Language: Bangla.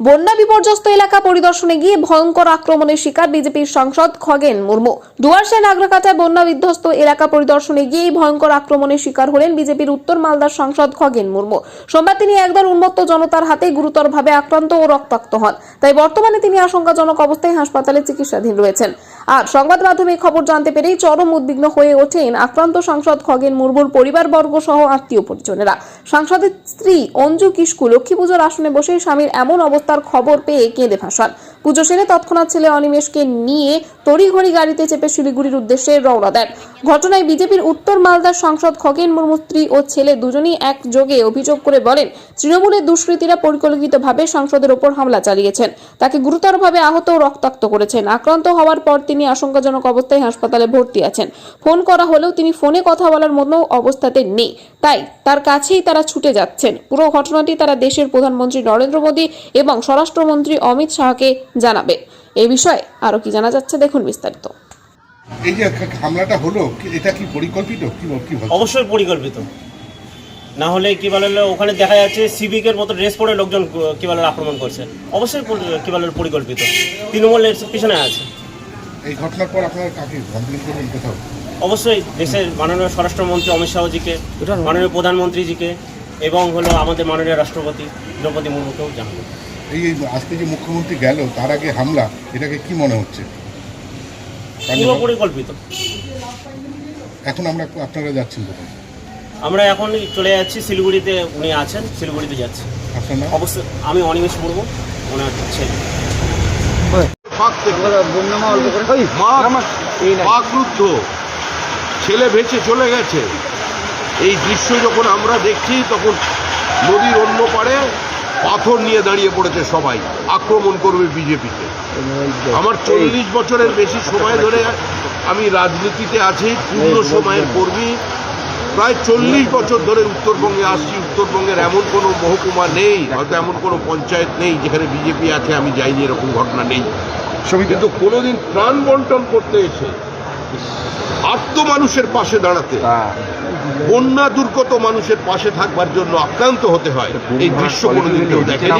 বন্যা বিপর্যস্ত এলাকা পরিদর্শনে গিয়ে ভয়ঙ্কর আক্রমণের শিকার বিজেপির সাংসদ খগেন মুর্মু। ডুয়ার্সের নাগরাকাটায় বন্যা বিধ্বস্ত এলাকা পরিদর্শনে গিয়ে ভয়ঙ্কর আক্রমণের শিকার হলেন বিজেপির উত্তর মালদার সাংসদ খগেন মুর্মু। সোমবার তিনি একদল উন্মত্ত জনতার হাতে গুরুতরভাবে আক্রান্ত ও রক্তাক্ত হন। তাই বর্তমানে তিনি আশঙ্কাজনক অবস্থায় হাসপাতালে চিকিৎসাধীন রয়েছেন। আর সংবাদ মাধ্যমে খবর জানতে পেরেই চরম উদ্বিগ্ন হয়ে ওঠেন আক্রান্ত সাংসদ খগেন মুর্মুর পরিবারবর্গ সহ আত্মীয় পরিজনেরা। সাংসদের স্ত্রী অঞ্জু কিস্কু লক্ষ্মী পুজোর আসনে বসে স্বামীর এমন অবস্থার খবর পেয়ে কেঁদে ভাসান। পুজো সেরে তৎক্ষণাৎ ছেলে অনিমেষকে নিয়ে তড়িঘড়ি গাড়িতে চেপে শিলিগুড়ির উদ্দেশ্যে রওনা দেন। ঘটনায় বিজেপির উত্তর মালদার সাংসদ খগেন মুর্মু স্ত্রী ও ছেলে দুজনেই একযোগে অভিযোগ করে বলেন, তৃণমূলের দুষ্কৃতীরা পরিকল্পিতভাবে সাংসদের ওপর হামলা চালিয়েছেন। তাকে গুরুতরভাবে আহত ও রক্তাক্ত করেছেন। আক্রান্ত হওয়ার পর তিনি আশঙ্কাজনক অবস্থায় হাসপাতালে ভর্তি আছেন। ফোন করা হলেও তিনি ফোনে কথা বলার মতো অবস্থাতে নেই। তাই তার কাছেই তারা ছুটে যাচ্ছেন। পুরো ঘটনাটি তারা দেশের প্রধানমন্ত্রী নরেন্দ্র মোদী এবং স্বরাষ্ট্রমন্ত্রী অমিত শাহকে জানাবে। এই বিষয়ে আরও কি জানা যাচ্ছে দেখুন বিস্তারিত। এই যে হামলাটা হলো এটা কি পরিকল্পিত? কি কি অবশ্যই পরিকল্পিত। না হলে কি বলে ওখানে দেখা যাচ্ছে সিভিকের মতো ড্রেস পরে লোকজন কি বলে আক্রমণ করছে। অবশ্যই কি বলে পরিকল্পিত। তৃণমূলের পিছনে আছে। এই ঘটনার পর আপনারা কাকে কমপ্লেন করবেন কোথাও? অবশ্যই দেশের মাননীয় স্বরাষ্ট্রমন্ত্রী অমিত শাহজিকে মাননীয় প্রধানমন্ত্রীজিকে এবং হলো আমাদের মাননীয় রাষ্ট্রপতি দ্রৌপদী মুর্মুকেও জানাব। এই আজকে যে মুখ্যমন্ত্রী গেল তার আগে হামলা এটাকে কি মনে হচ্ছে? পুরো পরিকল্পিত এখন আমরা আপনারা যাচ্ছেন কোথায়? আমরা এখন চলে যাচ্ছি শিলিগুড়িতে উনি আছেন শিলিগুড়িতে যাচ্ছি আপনার অবশ্যই আমি অনিমেষ মুর্মু ওনার ছেলে। ফাঁক থেকে। ছেলে বেঁচে চলে গেছে। এই দৃশ্য যখন আমরা দেখছি তখন নদীর অন্য পারে পাথর নিয়ে দাঁড়িয়ে পড়েছে সবাই। আক্রমণ করবে বিজেপিকে। আমার চল্লিশ বছরের বেশি সময় ধরে আমি রাজনীতিতে আছি পূর্ণ সময়ের কর্মী। প্রায় চল্লিশ বছর ধরে উত্তরবঙ্গে আসছি। উত্তরবঙ্গের এমন কোনো মহকুমা নেই হয়তো এমন কোনো পঞ্চায়েত নেই যেখানে বিজেপি আছে আমি যাইনি এরকম ঘটনা নেই। কিন্তু কোনোদিন প্রাণ বন্টন করতে এসে আত্ম মানুষের পাশে দাঁড়াতে বন্যা দুর্গত মানুষের পাশে থাকবার জন্য আক্রান্ত হতে হয়। এই দৃশ্য কোনোদিন কেউ দেখেনি।